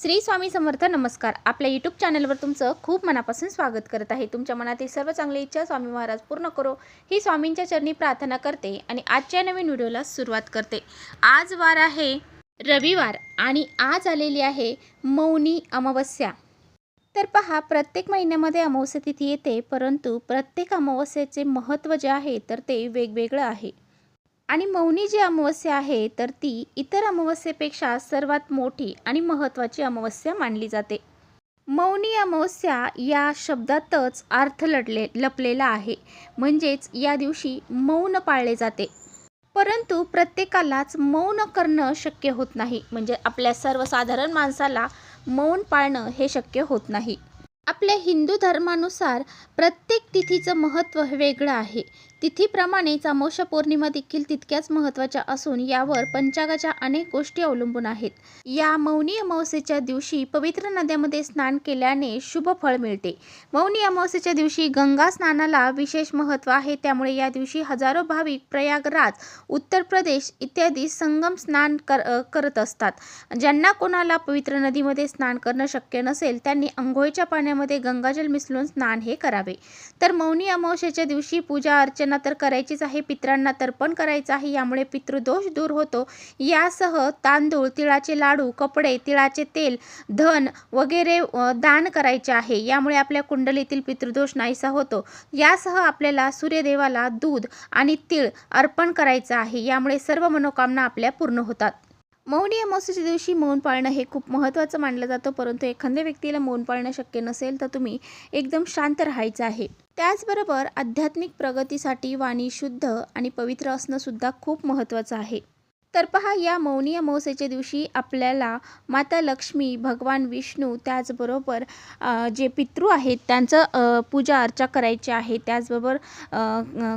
श्री स्वामी समर्थ नमस्कार. आपल्या यूट्यूब चॅनलवर तुमचं खूप मनापासून स्वागत करत आहे. तुमच्या मनातील सर्व चांगली इच्छा स्वामी महाराज पूर्ण करो. ही स्वामींच्या चरणी प्रार्थना करते आणि आजच्या नवीन व्हिडिओला सुरुवात करते. आज वार आहे रविवार आणि आज आलेली आहे मौनी अमावस्या. तर पहा प्रत्येक महिन्यामध्ये अमावस्या तिथी येते परंतु प्रत्येक अमावस्येचे महत्त्व जे आहे तर ते वेगवेगळं आहे. आणि मौनी जी अमावस्या आहे तर ती इतर अमावस्येपेक्षा सर्वात मोठी आणि महत्त्वाची अमावस्या मानली जाते. मौनी अमावस्या या शब्दातच अर्थ लढले लपलेला आहे. म्हणजेच या दिवशी मौन पाळले जाते. परंतु प्रत्येकालाच मौन करणं शक्य होत नाही. म्हणजे आपल्या सर्वसाधारण माणसाला मौन पाळणं हे शक्य होत नाही. आपल्या हिंदू धर्मानुसार प्रत्येक तिथीचं महत्त्व वेगळं आहे. तिथीप्रमाणेच अमावस्या पौर्णिमा देखील तितक्याच महत्त्वाच्या असून यावर पंचागाच्या अनेक गोष्टी अवलंबून आहेत. या मौनी अमावस्येच्या दिवशी पवित्र नद्यामध्ये स्नान केल्याने शुभ फळ मिळते. मौनी अमावस्येच्या दिवशी गंगा स्नानाला विशेष महत्त्व आहे. त्यामुळे या दिवशी हजारो भाविक प्रयागराज उत्तर प्रदेश इत्यादी संगम स्नान कर करत असतात. ज्यांना कोणाला पवित्र नदीमध्ये स्नान करणं शक्य नसेल त्यांनी अंघोळीच्या पाण्यामध्ये गंगाजल मिसळून स्नान हे करावे. तर मौनी अमावस्येच्या दिवशी पूजा अर्चना तर करायचीच आहे पित्रांना तर्पण करायचं आहे यामुळे पितृदोष दूर होतो. यासह तांदूळ तिळाचे लाडू कपडे तिळाचे तेल धन वगैरे दान करायचे आहे. यामुळे आपल्या कुंडलीतील पितृदोष नाहीसा होतो. यासह आपल्याला सूर्यदेवाला दूध आणि तीळ अर्पण करायचं आहे. यामुळे सर्व मनोकामना आपल्या पूर्ण होतात. मौनी अमावस्येच्या दिवशी मौन पाळणं हे खूप महत्त्वाचं मानलं जातं परंतु एखाद्या व्यक्तीला मौन पाळणं शक्य नसेल तर तुम्ही एकदम शांत राहायचं आहे. त्याचबरोबर आध्यात्मिक प्रगतीसाठी वाणी शुद्ध आणि पवित्र असणंसुद्धा खूप महत्त्वाचं आहे. तर पहा या मौनी अमावस्येच्या दिवशी आपल्याला माता लक्ष्मी भगवान विष्णू त्याचबरोबर जे पितृ आहेत त्यांचं पूजा अर्चा करायची आहे. त्याचबरोबर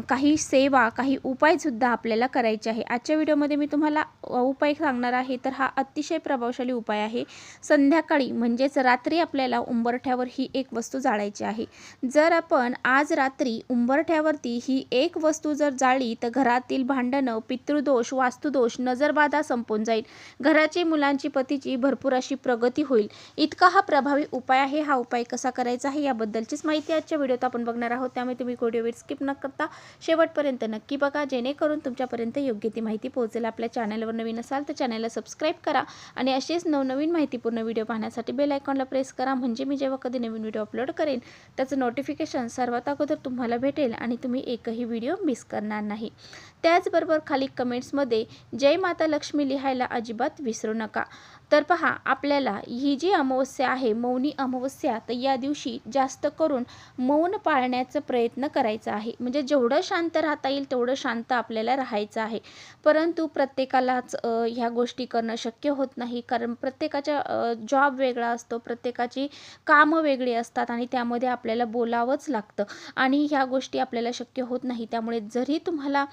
काही सेवा काही उपायसुद्धा आपल्याला करायचे आहे. आजच्या व्हिडिओमध्ये मी तुम्हाला उपाय सांगणार आहे. तर हा अतिशय प्रभावशाली उपाय आहे. संध्याकाळी म्हणजेच रात्री आपल्याला उंबरठ्यावर ही एक वस्तू जाळायची आहे. जर आपण आज रात्री उंबरठ्यावरती ही एक वस्तू जर जाळली तर घरातील भांडणं पितृदोष वास्तुदोष नजरबाधा संपून जाईल. घराची मुलांची पतीची भरपूर अशी प्रगती होईल. इतका हा प्रभावी उपाय आहे हा उपाय कसा करायचा आहे याबद्दलचीच माहिती आजच्या व्हिडिओत आपण बघणार आहोत. त्यामुळे तुम्ही व्हिडिओ स्किप न करता शेवटपर्यंत नक्की बघा जेणेकरून तुमच्यापर्यंत योग्य ती माहिती पोहोचेल. आपल्या चॅनलवर नवीन असाल तर चॅनलला सबस्क्राईब करा आणि असेच नवनवीन माहितीपूर्ण व्हिडिओ पाहण्यासाठी बेल आयकॉनला प्रेस करा. म्हणजे मी जेव्हा कधी नवीन व्हिडिओ अपलोड करेन त्याचं नोटिफिकेशन सर्वात अगोदर तुम्हाला भेटेल आणि तुम्ही एकही व्हिडिओ मिस करणार नाही. त्याचबरोबर खाली कमेंट्समध्ये जय माता लक्ष्मी लिहायला अजिबात विसरू नका. तर पहा आपल्याला ही जी अमावस्या आहे मौनी अमावस्या तर या दिवशी जास्त करून मौन पाळण्याचा प्रयत्न करायचा आहे. म्हणजे जेवढं शांत राहता येईल तेवढं शांत आपल्याला राहायचं आहे. परंतु प्रत्येकालाच ह्या गोष्टी करणं शक्य होत नाही. कारण प्रत्येकाच्या जॉब वेगळा असतो प्रत्येकाची कामं वेगळी असतात आणि त्यामध्ये आपल्याला बोलावंच लागतं. आणि ह्या गोष्टी आपल्याला शक्य होत नाही. त्यामुळे जरी तुम्हाला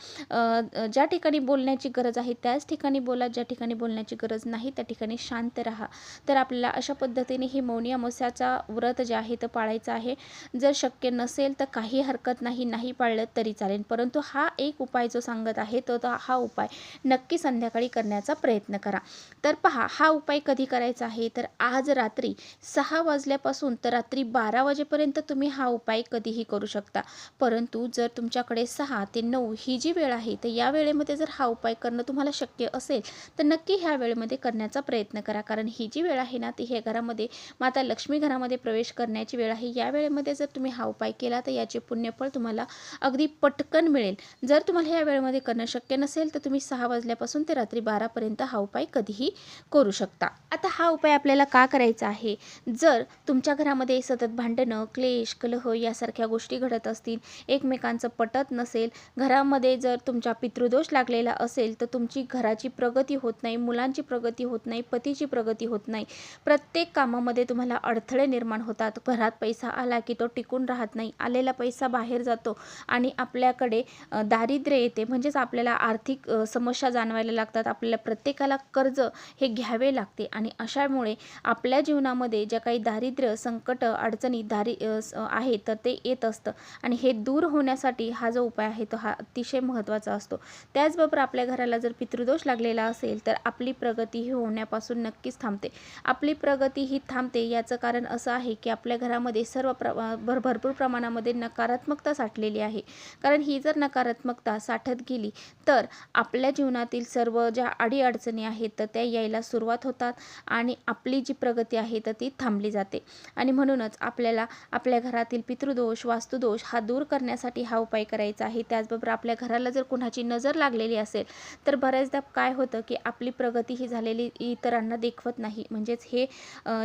ज्या ठिकाणी बोलण्याची गरज आहे त्याच ठिकाणी बोला. ज्या ठिकाणी बोलण्याची गरज नाही त्या ठिकाणी शांत राहा. तर आपल्याला अशा पद्धतीने ही मौनी अमावस्याचा व्रत जे आहे तर पाळायचं आहे. जर शक्य नसेल तर काही हरकत नाही नाही पाळलं तरी चालेल. परंतु हा एक उपाय जो सांगत आहे तो तो हा उपाय नक्की संध्याकाळी करण्याचा प्रयत्न करा. तर पहा हा उपाय कधी करायचा आहे? तर आज रात्री सहा वाजल्यापासून तर रात्री बारा वाजेपर्यंत तुम्ही हा उपाय कधीही करू शकता. परंतु जर तुमच्याकडे सहा ते नऊ ही जी वेळ आहे तर या वेळेमध्ये जर हा उपाय करणं तुम्हाला शक्य असेल तर नक्की ह्या वेळेमध्ये करण्याचा प्रयत्न करा. कारण ही जी वेळ आहे ना ती ह्या घरामध्ये माता लक्ष्मी घरामध्ये प्रवेश करण्याची वेळ आहे. या वेळेमध्ये जर तुम्ही हा उपाय केला तर याचे पुण्यफळ तुम्हाला अगदी पटकन मिळेल. जर तुम्हाला या वेळेमध्ये करणं शक्य नसेल तर तुम्ही सहा वाजल्यापासून ते रात्री बारापर्यंत हा उपाय कधीही करू शकता. आता हा उपाय आपल्याला का करायचा आहे? जर तुमच्या घरामध्ये सतत भांडणं क्लेश कलह यासारख्या गोष्टी घडत असतील एकमेकांचं पटत नसेल घरामध्ये जर तुम तुमच्या पितृदोष लागलेला असेल तर तुमची घराची प्रगती होत नाही मुलांची प्रगती होत नाही पतीची प्रगती होत नाही. प्रत्येक कामामध्ये तुम्हाला अडथळे निर्माण होतात. घरात पैसा आला की तो टिकून राहत नाही आलेला पैसा बाहेर जातो आणि आपल्याकडे दारिद्र्य येते. म्हणजेच आपल्याला आर्थिक समस्या जाणवायला लागतात. आपल्याला प्रत्येकाला कर्ज हे घ्यावे लागते आणि अशामुळे आपल्या जीवनामध्ये ज्या काही दारिद्र्य संकट अडचणी दारि स- आहे तर ते येत असतं. आणि हे दूर होण्यासाठी हा जो उपाय आहे तो हा अतिशय महत्त्वाचा असतो. त्याचबरोबर आपल्या घराला जर पितृदोष लागलेला असेल तर आपली प्रगती ही होण्यापासून नक्कीच थांबते. आपली प्रगती ही थांबते याचं कारण असं आहे की आपल्या घरामध्ये सर्व प्र भर भरपूर प्रमाणामध्ये नकारात्मकता साठलेली आहे. कारण ही जर नकारात्मकता साठत गेली तर आपल्या जीवनातील सर्व ज्या अडीअडचणी आहेत तर त्या यायला सुरुवात होतात आणि आपली जी प्रगती आहे तर ती थांबली जाते. आणि म्हणूनच आपल्याला आपल्या घरातील पितृदोष वास्तुदोष हा दूर करण्यासाठी हा उपाय करायचा आहे. त्याचबरोबर आपल्या घराला जर कुणाची नजर लागलेली असेल तर बऱ्याचदा काय होतं की आपली प्रगती ही झालेली इतरांना देखवत नाही. म्हणजेच हे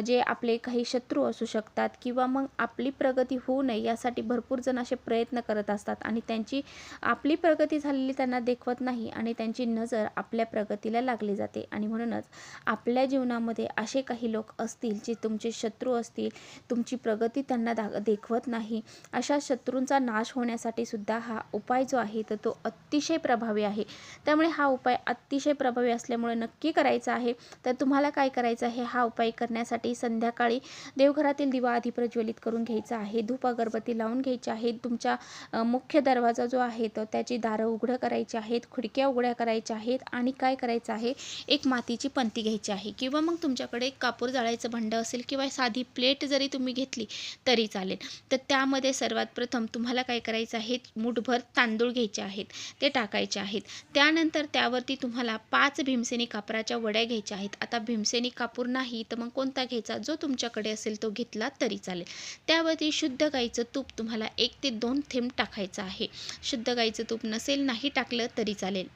जे आपले काही शत्रू असू शकतात किंवा मग आपली प्रगती होऊ नये यासाठी भरपूर जण असे प्रयत्न करत असतात आणि त्यांची आपली प्रगती झालेली त्यांना देखवत नाही आणि त्यांची नजर आपल्या प्रगतीला लागली जाते. आणि म्हणूनच आपल्या जीवनामध्ये असे काही लोक असतील जे तुमचे शत्रू असतील तुमची प्रगती त्यांना दा देखवत नाही अशा शत्रूंचा नाश होण्यासाठी सुद्धा हा उपाय जो आहे तर तो अतिशय प्रभावी आहे. त्यामुळे हा उपाय अतिशय प्रभावी असल्यामुळे नक्की करायचा आहे. तर तुम्हाला काय करायचं आहे? हा उपाय करण्यासाठी संध्याकाळी देवघरातील दिवा आधी प्रज्वलित करून घ्यायचा आहे. धूप अगरबत्ती लावून घ्यायची आहे. तुमच्या मुख्य दरवाजा जो आहे तर त्याची दारं उघडं करायची आहेत. खिडक्या उघड्या करायच्या आहेत. आणि काय करायचं आहे? एक मातीची पंती घ्यायची आहे. किंवा मग तुमच्याकडे कापूर जाळायचं भांडं असेल किंवा साधी प्लेट जरी तुम्ही घेतली तरी चालेल. तर त्यामध्ये सर्वात प्रथम तुम्हाला काय करायचं आहे? मुठभर तांदूळ घ्यायचे आहेत. ते टाकायचे आहेत. त्यानंतर त्यावरती तुम्हाला पाच भीमसेनी कापराच्या वड्या घ्यायच्या आहेत. आता भीमसेनी कापूर नाही तर मग कोणता घ्यायचा? जो तुमच्याकडे असेल तो घेतला तरी चालेल. त्यावरती शुद्ध गाईचं तूप तुम्हाला एक ते दोन थेंब टाकायचं आहे. शुद्ध गाईचं तूप नसेल नाही टाकलं तरी चालेल.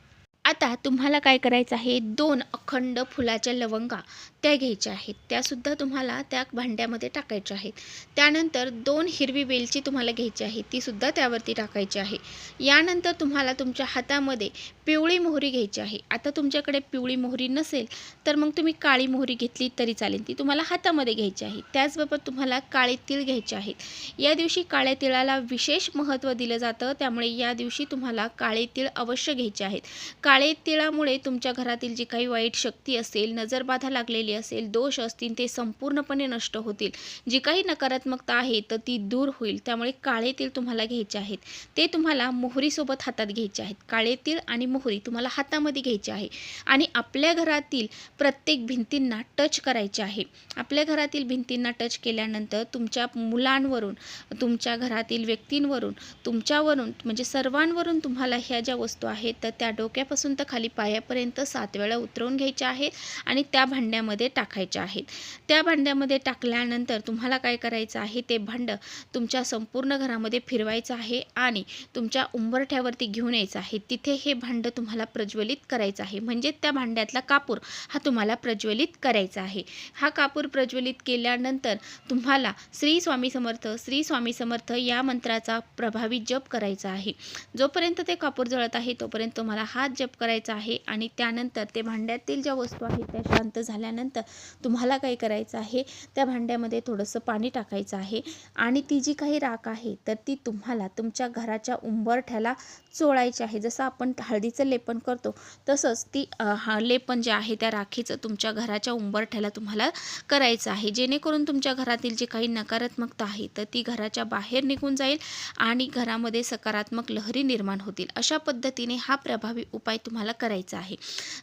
आता तुम्हाला काय करायचं आहे? दोन अखंड फुलाच्या लवंगा त्या घ्यायच्या आहेत. त्यासुद्धा तुम्हाला त्या भांड्यामध्ये टाकायच्या आहेत. त्यानंतर दोन हिरवी वेलची तुम्हाला घ्यायची आहे. तीसुद्धा त्यावरती टाकायची आहे. यानंतर तुम्हाला तुमच्या हातामध्ये पिवळी मोहरी घ्यायची आहे. आता तुमच्याकडे पिवळी मोहरी नसेल तर मग तुम्ही काळी मोहरी घेतली तरी चालेल. ती तुम्हाला हातामध्ये घ्यायची आहे. त्याचबरोबर तुम्हाला काळे तिळ घ्यायचे आहेत. या दिवशी काळ्या तिळाला विशेष महत्त्व दिलं जातं. त्यामुळे या दिवशी तुम्हाला काळे तिळ अवश्य घ्यायचे आहेत. काळे काळे तिळामुळे तुमच्या घरातील जी काही वाईट शक्ती असेल नजरबाधा लागलेली असेल दोष असतील ते संपूर्णपणे नष्ट होतील. जी काही नकारात्मकता आहे तर ती दूर होईल. त्यामुळे काळे तीळ तुम्हाला घ्यायचे आहेत. ते तुम्हाला मोहरीसोबत हातात घ्यायचे आहेत. काळे तीळ आणि मोहरी तुम्हाला हातामध्ये घ्यायची आहे. आणि आपल्या घरातील प्रत्येक भिंतींना टच करायचे आहे. आपल्या घरातील भिंतींना टच केल्यानंतर तुमच्या मुलांवरून तुमच्या घरातील व्यक्तींवरून तुमच्यावरून म्हणजे सर्वांवरून तुम्हाला ह्या ज्या वस्तू आहेत तर त्या डोक्यापासून तर खाली पायापर्यंत सात वेळा उतरवून घ्यायच्या आहेत आणि त्या भांड्यामध्ये टाकायच्या आहेत. त्या भांड्यामध्ये टाकल्यानंतर तुम्हाला काय करायचं आहे ते भांडं तुमच्या संपूर्ण घरामध्ये फिरवायचं आहे आणि तुमच्या उंबरठ्यावरती घेऊन यायचं आहे. तिथे हे भांडं तुम्हाला प्रज्वलित करायचं आहे. म्हणजे त्या भांड्यातला कापूर हा तुम्हाला प्रज्वलित करायचा आहे. हा कापूर प्रज्वलित केल्यानंतर तुम्हाला श्री स्वामी समर्थ श्री स्वामी समर्थ या मंत्राचा प्रभावी जप करायचा आहे. जोपर्यंत ते कापूर जळत आहे तोपर्यंत तुम्हाला हात जप करायचा आहे आणि त्यानंतर ते भांड्यातील ज्या वस्तू आहेत त्या शांत झाल्यानंतर तुम्हाला काय करायचं आहे? त्या भांड्यामध्ये थोडंसं पाणी टाकायचं आहे आणि ती जी काही राख आहे तर ती तुम्हाला तुमच्या घराच्या उंबरठ्याला चोळायची आहे. जसं आपण हळदीचं लेपन करतो तसंच ती हा लेपन जे आहे त्या राखीचं तुमच्या घराच्या उंबरठ्याला तुम्हाला करायचं आहे. जेणेकरून तुमच्या घरातील जे काही नकारात्मकता आहे तर ती घराच्या बाहेर निघून जाईल आणि घरामध्ये सकारात्मक लहरी निर्माण होतील. अशा पद्धतीने हा प्रभावी उपाय तुम्हाला करायचं आहे.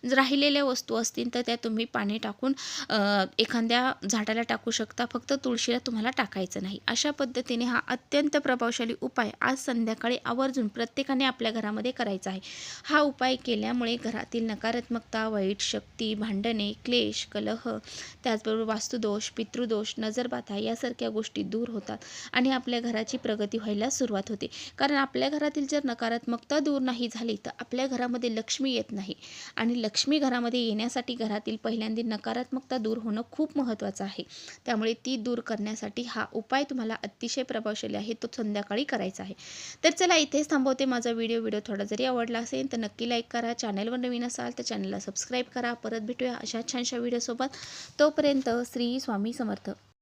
जर राहिलेल्या वस्तू असतील तर त्या तुम्ही पाणी टाकून एखाद्या झाडाला टाकू शकता. फक्त तुळशीला तुम्हाला टाकायचं नाही. अशा पद्धतीने हा अत्यंत प्रभावशाली उपाय आज संध्याकाळी आवर्जून प्रत्येकाने आपल्या घरामध्ये करायचा आहे. हा उपाय केल्यामुळे घरातील नकारात्मकता वाईट शक्ती भांडणे क्लेश कलह त्याचबरोबर वास्तुदोष पितृदोष नजरबाधा यासारख्या गोष्टी दूर होतात आणि आपल्या घराची प्रगती व्हायला सुरुवात होते. कारण आपल्या घरातील जर नकारात्मकता दूर नाही झाली तर आपल्या घरामध्ये लक्ष्मी येत नाही. आणि लक्ष्मी घरामध्ये येण्यासाठी घरातील पहिल्यांदा नकारात्मकता दूर होणं खूप महत्त्वाचं आहे. त्यामुळे ती दूर करण्यासाठी हा उपाय तुम्हाला अतिशय प्रभावशाली आहे. तो संध्याकाळी करायचा आहे. तर चला इथेच थांबवते माझा व्हिडिओ. व्हिडिओ थोडा जरी आवडला असेल तर नक्की लाईक करा. चॅनलवर नवीन असाल तर चॅनलला सबस्क्राईब करा. परत भेटूया अशा छानशा व्हिडिओसोबत. तोपर्यंत श्री स्वामी समर्थ.